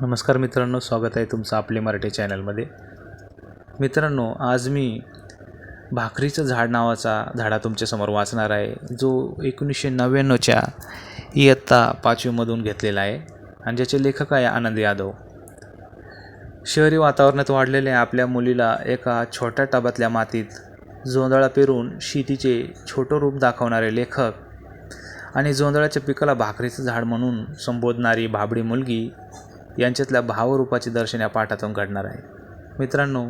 नमस्कार मित्रांनो स्वागत आहे तुमचं आपले मराठी चॅनलमध्ये. मित्रांनो आज मी भाकरीचं झाड नावाचा झाडा तुमच्यासमोर वाचणार आहे जो एकोणीसशे नव्याण्णवच्या इयत्ता पाचवीमधून घेतलेला आहे आणि ज्याचे लेखक आहे आनंद यादव. शहरी वातावरणात वाढलेल्या आपल्या मुलीला एका छोट्या टबातल्या मातीत जोंधळा पेरून शेतीचे छोटं रूप दाखवणारे लेखक आणि जोंधळाच्या पिकाला भाकरीचं झाड म्हणून संबोधणारी भाबडी मुलगी यांच्यातल्या भावरूपाची दर्शन या पाठातून घडणार आहे. मित्रांनो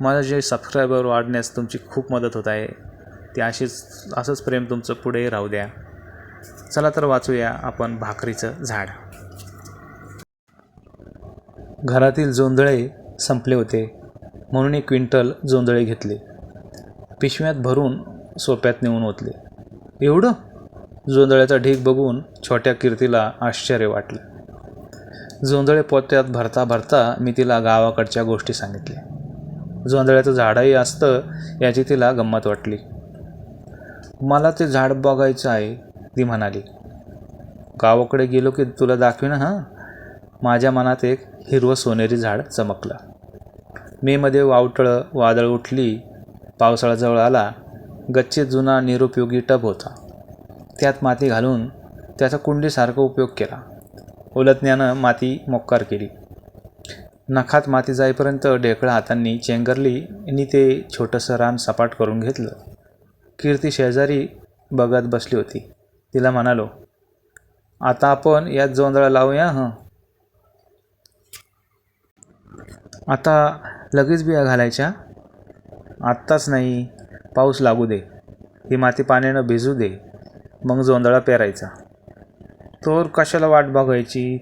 मला जे सबस्क्रायबर वाढण्यास तुमची खूप मदत होत आहे ते अशीच असंच प्रेम तुमचं पुढे राहू द्या. चला तर वाचूया आपण भाकरीचं झाड. घरातील जोंधळे संपले होते म्हणून एक क्विंटल जोंधळे घेतले. पिशव्यात भरून सोप्यात नेऊन ओतले. एवढं? जोंधळ्याचा ढीग बघून छोट्या कीर्तीला आश्चर्य वाटलं. जोंधळे पोत्यात भरता भरता मी तिला गावाकडच्या गोष्टी सांगितल्या जोंधळ्याचं झाडही असतं याची तिला गंमत वाटली. मला ते झाड बघायचं आहे ती म्हणाली. गावाकडे गेलो की तुला दाखवीन हां? माझ्या मनात एक हिरवं सोनेरी झाड चमकलं. मेमध्ये वावटळं वादळ उठली पावसाळाजवळ आला गच्चीत जुना निरुपयोगी टब होता. त्यात माती घालून त्याचा कुंडीसारखा उपयोग केला. उलटण्यानं माती मोक्कार केली. नखात माती जाईपर्यंत ढेकळं हातांनी चेंगरली आणि ते छोटंसं रान सपाट करून घेतलं. कीर्ती शेजारी बघत बसली होती. तिला म्हणालो आता आपण यात जोंधळा लावूया हं? आता लगेच बिया घालायच्या? आत्ताच नाही पाऊस लागू दे. ही माती पाण्यानं भिजू दे. मग जोंधळा पेरायचा. तोर कशाला वाट बघायची?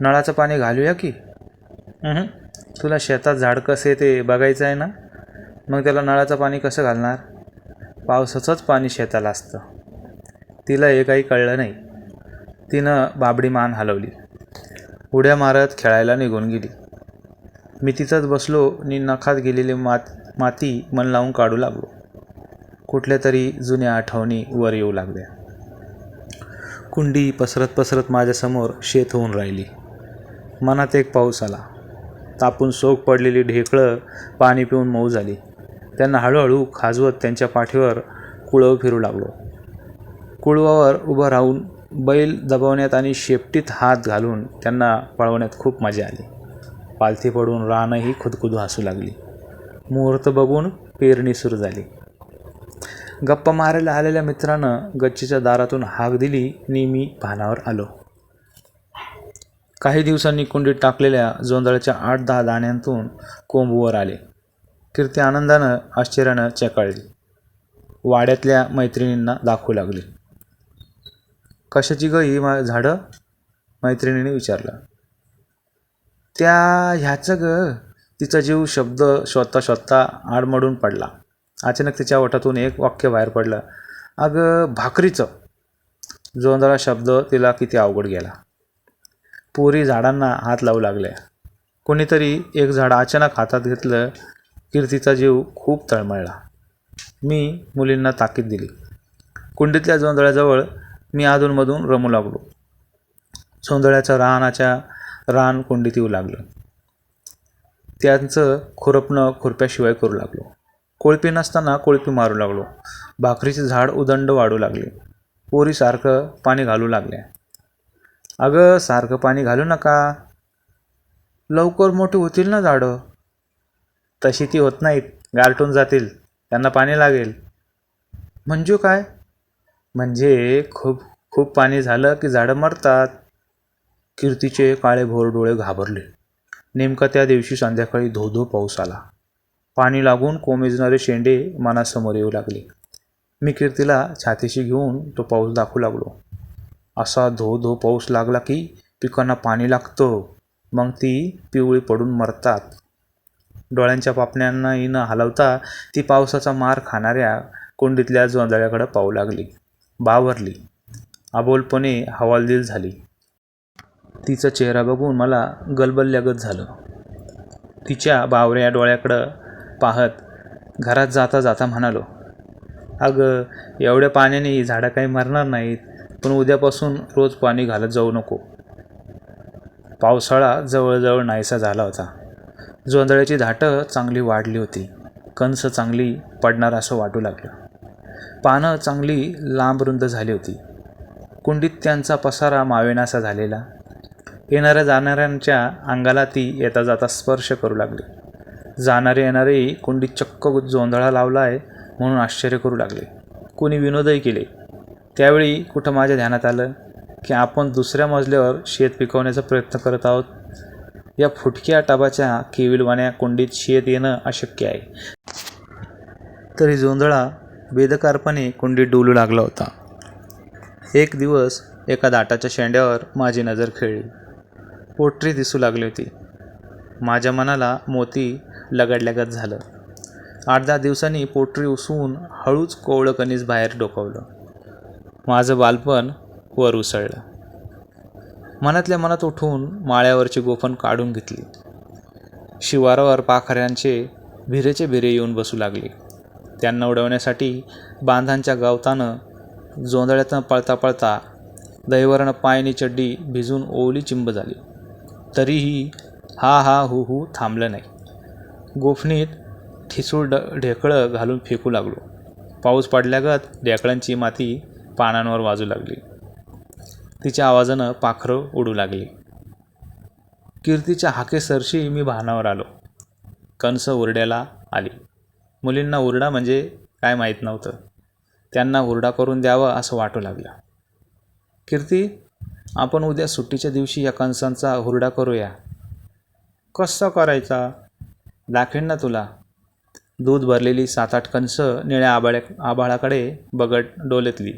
नळाचं पाणी घालूया की. तुला शेतात झाड कसं ते बघायचं आहे ना? मग त्याला नळाचं पाणी कसं घालणार? पावसाचंच पाणी शेताला असतं. तिला हे काही कळलं नाही. तिनं बाबडी मान हलवली. उड्या मारत खेळायला निघून गेली. मी तिथंच बसलो आणि नखात गेलेली मात माती मन लावून काढू लागलो. कुठल्या तरी जुन्या आठवणी वर येऊ लागल्या. कुंडी पसरत पसरत माझ्यासमोर शेत होऊन राहिली. मनात एक पाऊस आला. तापून सोक पडलेली ढेकळं पाणी पिऊन मऊ झाली. त्यांना हळूहळू खाजवत त्यांच्या पाठीवर कुळव फिरू लागलो. कुळवावर उभं राहून बैल दबवण्यात आणि शेपटीत हात घालून त्यांना पळवण्यात खूप मजा आली. पालथी पडून रानही खुदखुद हसू लागली. मुहूर्त बघून पेरणी सुरू झाली. गप्पा मारायला आलेल्या मित्रानं गच्चीच्या दारातून हाक दिली आणि मी भानावर आलो. काही दिवसांनी कुंडीत टाकलेल्या जोंधळ्याच्या आठ दहा दाण्यांतून कोंबवर आले. कीर्ती आनंदानं आश्चर्यानं चेकाळली. वाड्यातल्या मैत्रिणींना दाखवू लागली. कशाची ग ही मा झाडं? मैत्रिणीने विचारलं. त्या ह्याचं ग. तिचा जीव शब्द स्वतः स्वतः आडमडून पडला. अचानक तिच्या ओठातून एक वाक्य बाहेर पडलं. अगं भाकरीचं. जोंधळा शब्द तिला किती अवघड गेला. पोरी झाडांना हात लावू लागल्या. कोणीतरी एक झाड अचानक हातात घेतलं कीर्तीचा जीव खूप तळमळला. मी मुलींना ताकीद दिली. कुंडीतल्या जोंधळ्याजवळ मी अधूनमधून रमू लागलो. जोंधळ्याच्या रानाच्या रान कुंडीत येऊ लागलं. त्यांचं खुरपणं खुरप्याशिवाय करू लागलो. कोळपी नसताना कोळपी मारू लागलो. भाकरीचे झाड उदंड वाढू लागले. पोरी सारखं पाणी घालू लागल्या. अगं सारखं पाणी घालू नका. लवकर मोठी होतील ना झाडं. तशी ती होत नाहीत. गारटून जातील. त्यांना पाणी लागेल. म्हणजे काय? म्हणजे खूप खूप पाणी झालं की झाडं मरतात. कीर्तीचे काळे भोर डोळे घाबरले. नेमका त्या दिवशी संध्याकाळी धो धो पाऊस आला. पाणी लागून कोमेजणारे शेंडे मनासमोर येऊ लागले. मी कीर्तीला छातीशी घेऊन तो पाऊस दाखवू लागलो. असा धो धो पाऊस लागला की पिकांना पाणी लागतं. मग ती पिवळी पडून मरतात. डोळ्यांच्या पापण्यांना न हलवता ती पावसाचा मार खाणाऱ्या कोंडीतल्या जोंधळ्याकडं पाहू लागली. बावरली अबोलपणे हवालदिल झाली. तिचा चेहरा बघून मला गलबलल्यागत झालं. तिच्या बावऱ्या डोळ्याकडं पाहत घरात जाता जाता म्हणालो अगं एवढ्या पाण्याने झाडं काही मरणार नाहीत पण उद्यापासून रोज पाणी घालत जाऊ नको. पावसाळा जवळजवळ नाहीसा झाला होता. जोंधळ्याची धाटं चांगली वाढली होती. कणस चांगली पडणार असं वाटू लागलं. पानं चांगली लांब रुंद झाली होती. कुंडीत त्यांचा पसारा मावेनासा झालेला. येणाऱ्या जाणाऱ्यांच्या अंगाला ती येता जाता स्पर्श करू लागली. जाणारे येणारेही कुंडीत चक्क जोंधळा लावला आहे म्हणून आश्चर्य करू लागले. कोणी विनोदही केले. त्यावेळी कुठं माझ्या ध्यानात आलं की आपण दुसऱ्या मजल्यावर शेत पिकवण्याचा प्रयत्न करत आहोत? या फुटक्या टबाच्या केविलवाण्या कुंडीत शेत येणं अशक्य आहे. तरी जोंधळा बेदकारपणे कुंडीत डोलू लागला होता. एक दिवस एका दाटाच्या शेंड्यावर माझी नजर खेळली. पोट्री दिसू लागली होती. माझ्या मनाला मोती लगडल्यागत झालं. आठ दहा दिवसांनी पोटरी उसवून हळूच कोवळं कणीस बाहेर डोकावलं. माझं बालपण वर उसळलं. मनातल्या मनात उठून माळ्यावरची गोफण काढून घेतली. शिवारावर पाखऱ्यांचे भिरेचे भिरे येऊन बसू लागले. त्यांना उडवण्यासाठी बांधांच्या गावतानं जोंधळ्यातनं पळता पळता दैवरनं पायनी चड्डी भिजून ओली चिंब झाली. तरीही हा हा हु हु थांबलं नाही. गोफणीत ठिसूळ ड ढेकळं घालून फेकू लागलो. पाऊस पडल्यागत ढेकळांची माती पानांवर वाजू लागली. तिच्या आवाजानं पाखरं उडू लागली. कीर्तीच्या हाकेसरशी मी भानावर आलो. कंस उरड्याला आली. मुलींना उरडा म्हणजे काय माहीत नव्हतं. त्यांना हुरडा करून द्यावा असं वाटू लागलं. कीर्ती आपण उद्या सुट्टीच्या दिवशी या कंसांचा हुरडा करूया. कसा करायचा? दाखवेन ना तुला. दूध भरलेली सात आठ कंस निळ्या आबाळ्या आबाळाकडे बघत डोलेतली.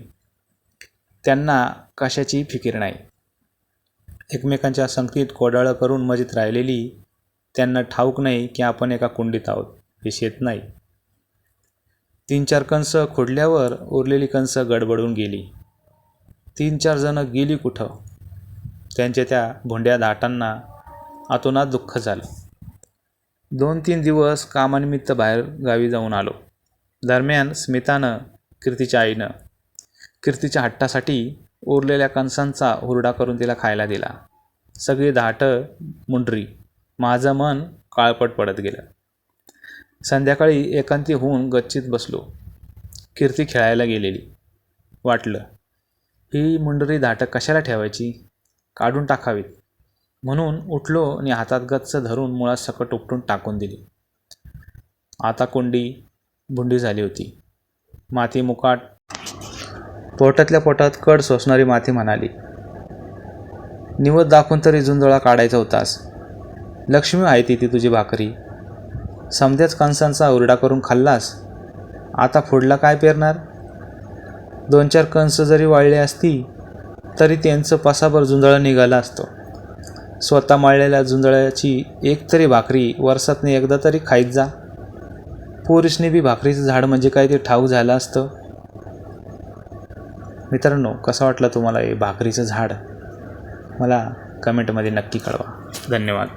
त्यांना कशाची फिकीर नाही. एकमेकांच्या संगतीत कोडाळं करून मजेत राहिलेली त्यांना ठाऊक नाही की आपण एका कुंडीत आहोत हे शेत नाही. तीन चार कंस खोडल्यावर उरलेली कंस गडबडून गेली. तीन चार जणं गेली कुठं? त्यांच्या त्या भोंड्या दाटांना आतोनात दुःख झालं. दोन तीन दिवस कामानिमित्त बाहेर गावी जाऊन आलो. दरम्यान स्मितानं कीर्तीच्या आईनं कीर्तीच्या हट्टासाठी उरलेल्या कणसांचा हुरडा करून तिला खायला दिला. सगळी धाटं मुंडरी माझं मन काळपट पडत गेलं. संध्याकाळी एकांती होऊन गच्चीत बसलो. कीर्ती खेळायला गेलेली. वाटलं ही मुंडरी धाटं कशाला ठेवायची? काढून टाकावीत. म्हणून उठलो आणि हातात गच्च धरून मुळात सकट उपटून टाकून दिली. आता कुंडी बुंडी झाली होती. माती मुकाट पोटातल्या पोटात कड सोसणारी माती म्हणाली. निवत दाखवून तरी जुंजळा काढायचा होतास. लक्ष्मी आहे ती ती तुझी भाकरी. समध्याच कणसांचा उरडा करून खाल्लास. आता फुडला काय पेरणार? दोन चार कंस जरी वाळले असती तरी त्यांचं पसाभर झुंजळा निघाला असतो. स्वतः मळलेल्या जुंजळ्याची एक तरी भाकरी वर्षातनं एकदा तरी खाईत जा. पोरिशने बी भाकरीचं झाड म्हणजे काय ते ठाऊक झालं असतं. मित्रांनो कसं वाटलं तुम्हाला हे भाकरीचं झाड? मला कमेंटमध्ये नक्की कळवा. धन्यवाद.